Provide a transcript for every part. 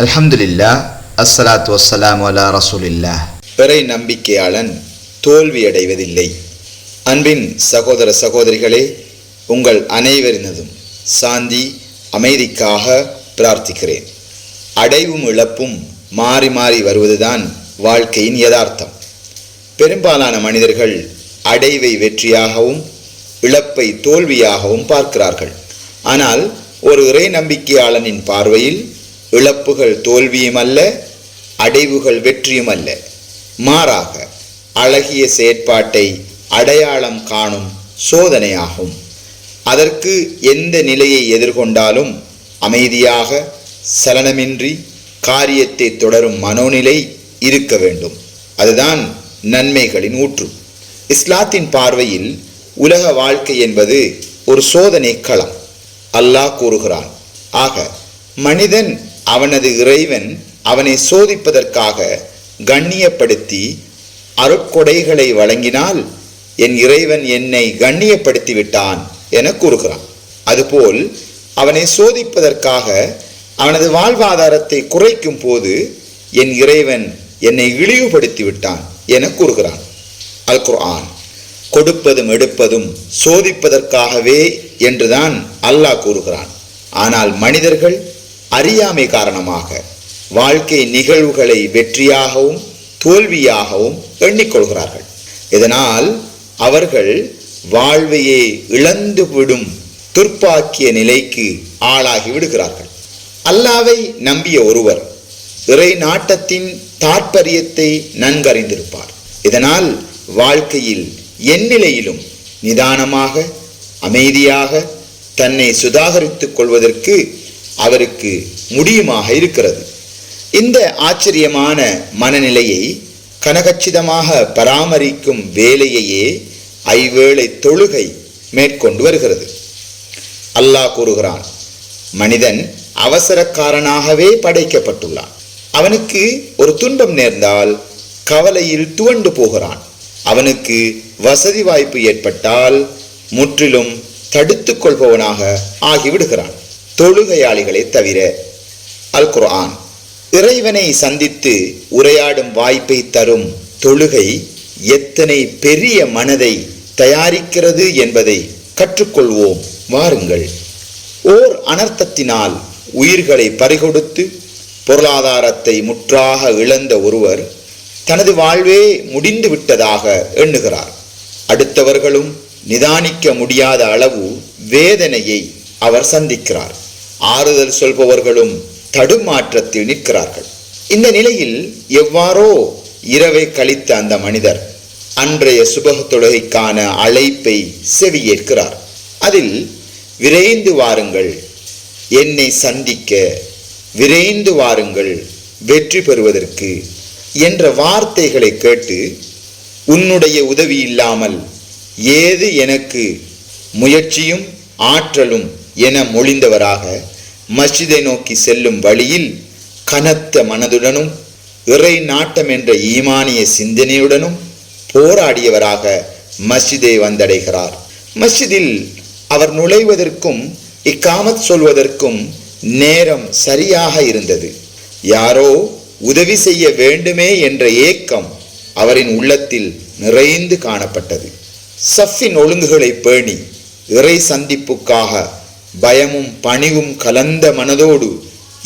அல்ஹம்துலில்லா அஸ்ஸலாத்து வசலாம் அலா ரசூலில்லா பிறை நம்பிக்கையாளன் தோல்வியடைவதில்லை. அன்பின் சகோதர சகோதரிகளே உங்கள் அனைவரினதும் சாந்தி அமைதிக்காக பிரார்த்திக்கிறேன். அடைவும் இழப்பும் மாறி மாறி வருவதுதான் வாழ்க்கையின் யதார்த்தம். பெரும்பாலான மனிதர்கள் அடைவை வெற்றியாகவும் இழப்பை தோல்வியாகவும் பார்க்கிறார்கள். ஆனால் ஒரு இறை நம்பிக்கையாளனின் பார்வையில் இழப்புகள் தோல்வியும் அல்ல அடைவுகள் வெற்றியும் அல்ல. மாறாக அழகிய செயற்பாட்டை அடையாளம் காணும் சோதனையாகும். அதற்கு எந்த நிலையை எதிர்கொண்டாலும் அமைதியாக சலனமின்றி காரியத்தை தொடரும் மனோநிலை இருக்க வேண்டும். அதுதான் நன்மைகளின் ஊற்று. இஸ்லாத்தின் பார்வையில் உலக வாழ்க்கை என்பது ஒரு சோதனை களம். அல்லாஹ் கூறுகிறான். ஆக மனிதன் அவனது இறைவன் அவனை சோதிப்பதற்காக கண்ணியப்படுத்தி அருட்கொடைகளை வழங்கினால் என் இறைவன் என்னை கண்ணியப்படுத்தி விட்டான் என கூறுகிறான். அதுபோல் அவனை சோதிப்பதற்காக அவனது வாழ்வாதாரத்தை குறைக்கும் போது என் இறைவன் என்னை இழிவுபடுத்தி விட்டான் என கூறுகிறான். அல் குர்ஆன் கொடுப்பதும் எடுப்பதும் சோதிப்பதற்காகவே என்றுதான் அல்லாஹ் கூறுகிறான். ஆனால் மனிதர்கள் அறியாமை காரணமாக வாழ்க்கை நிகழ்வுகளை வெற்றியாகவும் தோல்வியாகவும் எண்ணிக்கொள்கிறார்கள். இதனால் அவர்கள் வாழ்வையே இழந்துவிடும் துர்ப்பாக்கிய நிலைக்கு ஆளாகி விடுகிறார்கள். அல்லாவை நம்பிய ஒருவர் இறை நாட்டத்தின் தாற்பயத்தை நன்கறிந்திருப்பார். இதனால் வாழ்க்கையில் எந்நிலையிலும் நிதானமாக அமைதியாக தன்னை சுதாகரித்துக் கொள்வதற்கு அவருக்கு முடியுமாக இருக்கிறது. இந்த ஆச்சரியமான மனநிலையை கனகச்சிதமாக பராமரிக்கும் வேலையையே ஐவேளை தொழுகை மேற்கொண்டு வருகிறது. அல்லாஹ் கூறுகிறான் மனிதன் அவசரக்காரனாகவே படைக்கப்பட்டுள்ளான். அவனுக்கு ஒரு துன்பம் நேர்ந்தால் கவலையில் துவண்டு போகிறான். அவனுக்கு வசதி வாய்ப்பு ஏற்பட்டால் முற்றிலும் தடுத்துக்கொள்பவனாக ஆகிவிடுகிறான். தொழுகையாளிகளை தவிர அல் குர்ஆன் இறைவனை சந்தித்து உரையாடும் வாய்ப்பை தரும் தொழுகை எத்தனை பெரிய மனதை தயாரிக்கிறது என்பதை கற்றுக்கொள்வோம். வாருங்கள். ஓர் அனர்த்தத்தினால் உயிர்களை பறிகொடுத்து பொருளாதாரத்தை முற்றாக இழந்த ஒருவர் தனது வாழ்வே முடிந்து விட்டதாக எண்ணுகிறார். அடுத்தவர்களும் நிதானிக்க முடியாத அளவு வேதனையை அவர் சந்திக்கிறார். ஆறுதல் சொல்பவர்களும் தடுமாற்றத்தில் நிற்கிறார்கள். இந்த நிலையில் எவ்வாறோ இரவை கழித்த அந்த மனிதர் அன்றைய சுபக தொழுகைக்கான அழைப்பை செவியேற்கிறார். அதில் விரைந்து வாருங்கள் என்னை சந்திக்க விரைந்து வாருங்கள் வெற்றி பெறுவதற்கு என்ற வார்த்தைகளை கேட்டு உன்னுடைய உதவி இல்லாமல் ஏது எனக்கு முயற்சியும் ஆற்றலும் என மொழிந்தவராக மஸ்ஜிதை நோக்கி செல்லும் வழியில் கனத்த மனதுடனும் இறை நாட்டம் என்ற ஈமானிய சிந்தனையுடனும் போராடியவராக மஸ்ஜிதை வந்தடைகிறார். மஸ்ஜிதில் அவர் நுழைவதற்கும் இக்காமத் சொல்வதற்கும் நேரம் சரியாக இருந்தது. யாரோ உதவி செய்ய வேண்டுமே என்ற ஏக்கம் அவரின் உள்ளத்தில் நிறைந்து காணப்பட்டது. சஃபின் ஒழுங்குகளை பேணி இறை சந்திப்புக்காக பயமும் பணிவும் கலந்த மனதோடு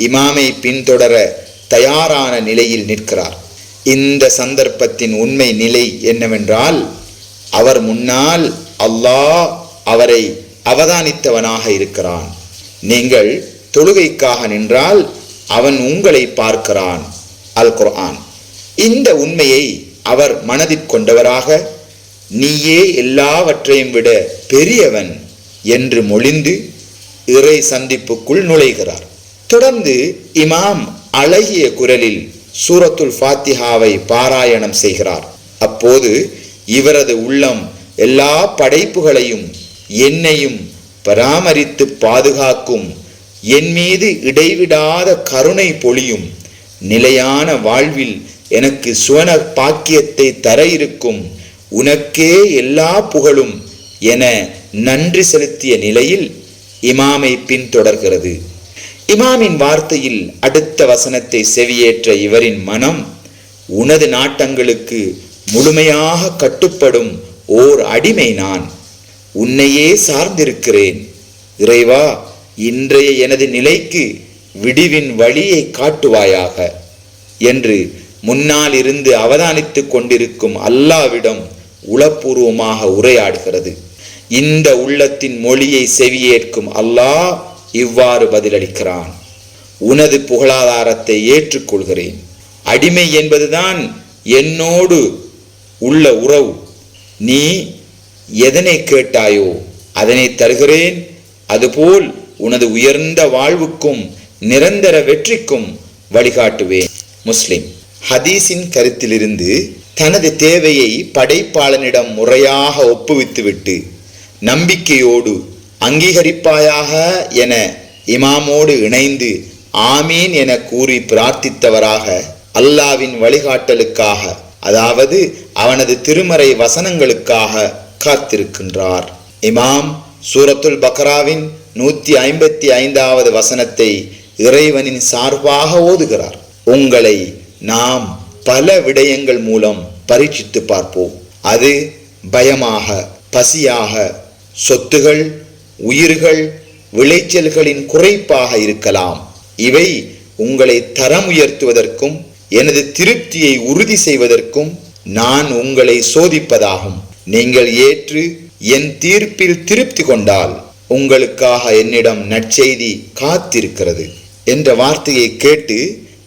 இமாமை பின்தொடர தயாரான நிலையில் நிற்கிறார். இந்த சந்தர்ப்பத்தின் உண்மை நிலை என்னவென்றால் அவர் முன்னால் அல்லாஹ் அவரை அவதானித்தவனாக இருக்கிறான். நீங்கள் தொழுகைக்காக நின்றால் அவன் உங்களை பார்க்கிறான். அல் குர்ஆன் இந்த உண்மையை அவர் மனதிற்கொண்டவராக நீயே எல்லாவற்றையும் விட பெரியவன் என்று மொழிந்து இறை சந்திப்புக்குள் நுழைகிறார். தொடர்ந்து இமாம் அழகிய குரலில் சூரத்துல் ஃபாத்திஹாவை பாராயணம் செய்கிறார். அப்போது இவரது உள்ளம் எல்லா படைப்புகளையும் என்னையும் பராமரித்து பாதுகாக்கும் என் மீது இடைவிடாத கருணை பொழியும் நிலையான வாழ்வில் எனக்கு சுவன பாக்கியத்தை தர இருக்கும் உனக்கே எல்லா புகழும் என நன்றி செலுத்திய நிலையில் இமாமை பின்தொடர்கிறது. இமாமின் வார்த்தையில் அடுத்த வசனத்தை செவியேற்ற இவரின் மனம் உனது நாட்டங்களுக்கு முழுமையாக கட்டுப்படும் ஓர் அடிமை நான். உன்னையே சார்ந்திருக்கிறேன். இறைவா இன்றைய எனது நிலைக்கு விடிவின் வழியை காட்டுவாயாக என்று முன்னால் இருந்து அவதானித்துக் கொண்டிருக்கும் அல்லாவிடம் உளப்பூர்வமாக உரையாடுகிறது. இந்த உள்ளத்தின் மொழியை செவியேற்கும் அல்லாஹ் இவ்வாறு பதிலளிக்கிறான். உனது புகழாதாரத்தை ஏற்றுக்கொள்கிறேன். அடிமை என்பதுதான் என்னோடு உள்ள உறவு. நீ எதனை கேட்டாயோ அதனை தருகிறேன். அதுபோல் உனது உயர்ந்த வாழ்வுக்கும் நிரந்தர வெற்றிக்கும் வழிகாட்டுவேன். முஸ்லிம் ஹதீஸின் கருத்திலிருந்து தனது தேவையை படைப்பாளனிடம் முறையாக ஒப்புவித்துவிட்டு நம்பிக்கையோடு அங்கீகரிப்பாயாக என இமாமோடு இணைந்து ஆமீன் என கூறி பிரார்த்தித்தவராக அல்லாவின் வழிகாட்டலுக்காக அதாவது அவனது திருமறை வசனங்களுக்காக காத்திருக்கின்றார். இமாம் சூரத்துல் பக்ராவின் நூத்தி ஐம்பத்தி ஐந்தாவது வசனத்தை இறைவனின் சார்பாக ஓதுகிறார். உங்களை நாம் பல விடயங்கள் மூலம் பரீட்சித்து பார்ப்போம். அது பயமாக பசியாக சொத்துகள் உயிர்கள் விளைச்சல்களின் குறைப்பாக இருக்கலாம். இவை உங்களை தரம் உயர்த்துவதற்கும் எனது திருப்தியை உறுதி செய்வதற்கும் நான் உங்களை சோதிப்பதாகும். நீங்கள் ஏற்று என் தீர்ப்பில் திருப்தி கொண்டால் உங்களுக்காக என்னிடம் நற்செய்தி காத்திருக்கிறது என்ற வார்த்தையை கேட்டு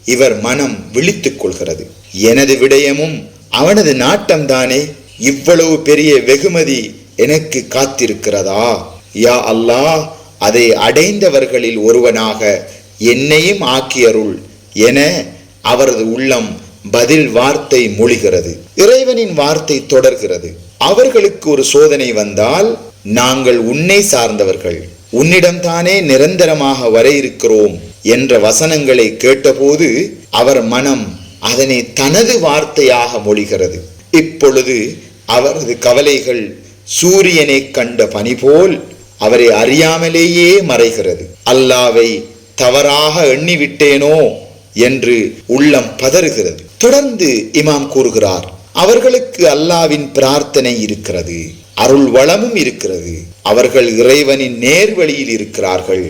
இவர் மனம் விழித்துக் கொள்கிறது. எனது விடயமும் அவனது நாட்டம்தானே. இவ்வளவு பெரிய வெகுமதி எனக்கு காத்திருக்கிறதா? யா அல்லாஹ் அதை அடைந்தவர்களில் ஒருவனாக என்னையும் ஆக்கியருள். என அவரது உள்ளம் பதில் வார்த்தை மொழிகிறது. இறைவனின் வார்த்தை தொடர்கிறது. அவர்களுக்கு ஒரு சோதனை வந்தால் நாங்கள் உன்னை சார்ந்தவர்கள். உன்னிடம்தானே நிரந்தரமாக வர இருக்கிறோம் என்ற வசனங்களை கேட்டபோது அவர் மனம் அதனை தனது வார்த்தையாக மொழிகிறது. இப்பொழுது அவரது கவலைகள் சூரியனை கண்ட பனி போல் அவரை அறியாமலேயே மறைகிறது. அல்லாவை தவறாக எண்ணிவிட்டேனோ என்று உள்ளம் பதறுகிறது. தொடர்ந்து இமாம் கூறுகிறார் அவர்களுக்கு அல்லாவின் பிரார்த்தனை இருக்கிறது அருள் வளமும் இருக்கிறது அவர்கள் இறைவனின் நேர்வழியில் இருக்கிறார்கள்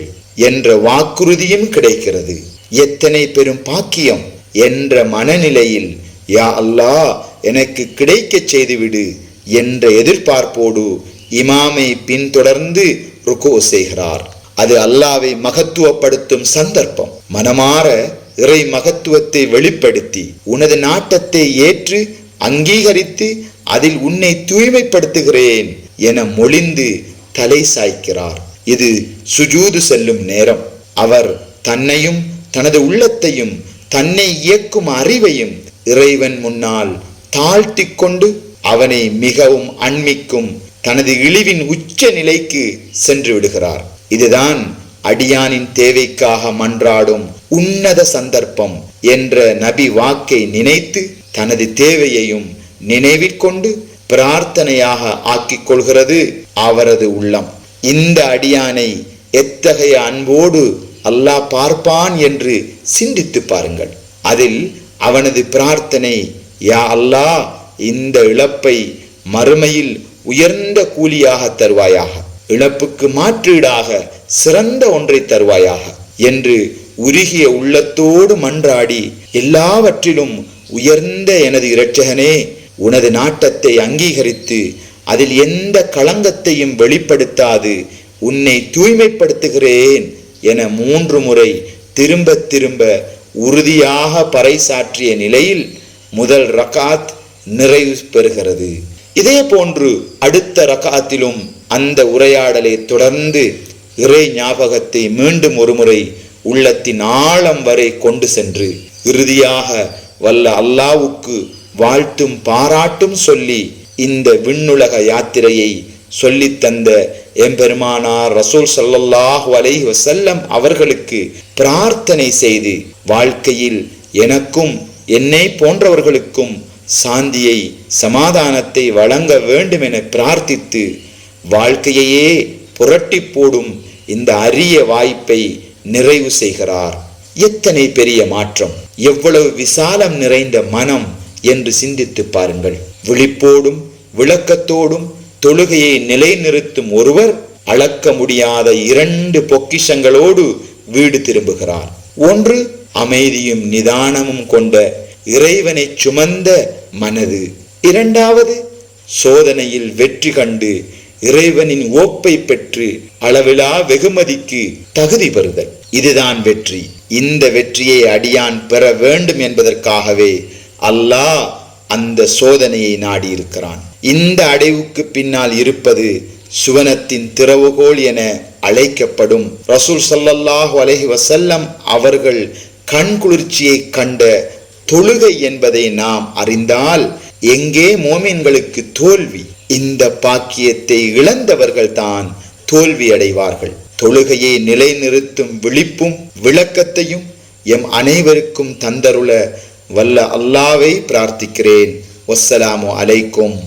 என்ற வாக்குறுதியும் கிடைக்கிறது. எத்தனை பெரும் பாக்கியம் என்ற மனநிலையில் யா அல்லாஹ் எனக்கு கிடைக்கச் செய்துவிடு என்ற எதிர்பார்ப்போடு இமாமை பின்தொடர்ந்து ருக்கோ செய்கிறார். அது அல்லாவை மகத்துவப்படுத்தும் சந்தர்ப்பம். மனமாற இறை மகத்துவத்தை வெளிப்படுத்தி உனது நாட்டத்தை ஏற்று அங்கீகரித்து அதில் உன்னை தூய்மைப்படுத்துகிறேன் என மொழிந்து தலை சாய்க்கிறார். இது சுஜூது செல்லும் நேரம். அவர் தன்னையும் தனது உள்ளத்தையும் தன்னை இயக்கும் அறிவையும் இறைவன் முன்னால் தாழ்த்தி கொண்டு அவனை மிகவும் அண்மிக்கும் தனது இழிவின் உச்ச நிலைக்கு சென்று விடுகிறார். இதுதான் அடியானின் தேவைக்காக மன்றாடும் உன்னத சந்தர்ப்பம் என்ற நபி வாக்கை நினைத்து தனது தேவையையும் நினைவிற்கொண்டு பிரார்த்தனையாக ஆக்கிக் கொள்கிறது அவரது உள்ளம். இந்த அடியானை எத்தகைய அன்போடு அல்லாஹ் பார்ப்பான் என்று சிந்தித்து பாருங்கள். அதில் அவனது பிரார்த்தனை யா அல்லாஹ் இந்த இழப்பை மறுமையில் உயர்ந்த கூலியாக தருவாயாக இழப்புக்கு மாற்றீடாக சிறந்த ஒன்றை தருவாயாக என்று உருகிய உள்ளத்தோடு மன்றாடி எல்லாவற்றிலும் உயர்ந்த எனது இரட்சகனே உனது நாட்டத்தை அங்கீகரித்து அதில் எந்த களங்கத்தையும் வெளிப்படுத்தாது உன்னை தூய்மைப்படுத்துகிறேன் என மூன்று முறை திரும்ப திரும்ப உறுதியாக பறைசாற்றிய நிலையில் முதல் ரகாத் நிறைவு பெறுகிறது. இதே போன்று அடுத்த ரகாத்திலும் அந்த உரையாடலை தொடர்ந்து இறை ஞாபகத்தை மீண்டும் ஒருமுறை உள்ளத்தின் ஆழம் வரை கொண்டு சென்று இறுதியாக வல்ல அல்லாவுக்கு வாழ்த்தும் பாராட்டும் சொல்லி இந்த விண்ணுலக யாத்திரையை சொல்லி தந்த எம்பெருமானார் ரசூல் சல்லல்லாஹு அலைஹி வசல்லம் அவர்களுக்கு பிரார்த்தனை செய்து வாழ்க்கையில் எனக்கும் என்னை போன்றவர்களுக்கும் சாந்தியை சமாதானத்தை வழங்க வேண்டும் என பிரார்த்தித்து வாழ்க்கையையே புரட்டி போடும் இந்த அரிய வாய்ப்பை நிறைவு செய்கிறார். எத்தனை பெரிய மாற்றம்! எவ்வளவு விசாலம் நிறைந்த மனம் என்று சிந்தித்து பாருங்கள். விழிப்போடும் விளக்கத்தோடும் தொழுகையை நிலைநிறுத்தும் ஒருவர் அளக்க முடியாத இரண்டு பொக்கிஷங்களோடு வீடு திரும்புகிறார். ஒன்று அமைதியும் நிதானமும் கொண்ட இறைவனை சுமந்த மனது. இரண்டாவது சோதனையில் வெற்றி கண்டு இறைவனின் ஓப்பை பெற்று அளவிலா வெகுமதிக்கு தகுதி பெறுதல். இதுதான் வெற்றி. இந்த வெற்றியை அடியான் பெற வேண்டும் என்பதற்காகவே அல்லாஹ் அந்த சோதனையை நாடியிருக்கிறான். இந்த அடைவுக்கு பின்னால் இருப்பது சுவனத்தின் திறவுகோல் என அழைக்கப்படும் ரசூல் சல்லல்லாஹு அலஹி வசல்லம் அவர்கள் கண்குளிர்ச்சியை கண்ட தொழுகை என்பதை நாம் அறிந்தால் எங்கே மோமின்களுக்கு தோல்வி இந்த பாக்கியத்தை இழந்தவர்கள் தான் தோல்வி அடைவார்கள். தொழுகையை நிலைநிறுத்தும் விழிப்பும் விளக்கத்தையும் எம் அனைவருக்கும் தந்தருள வல்ல அல்லாவை பிரார்த்திக்கிறேன். ஒஸ்ஸலாமு அலைக்கும்.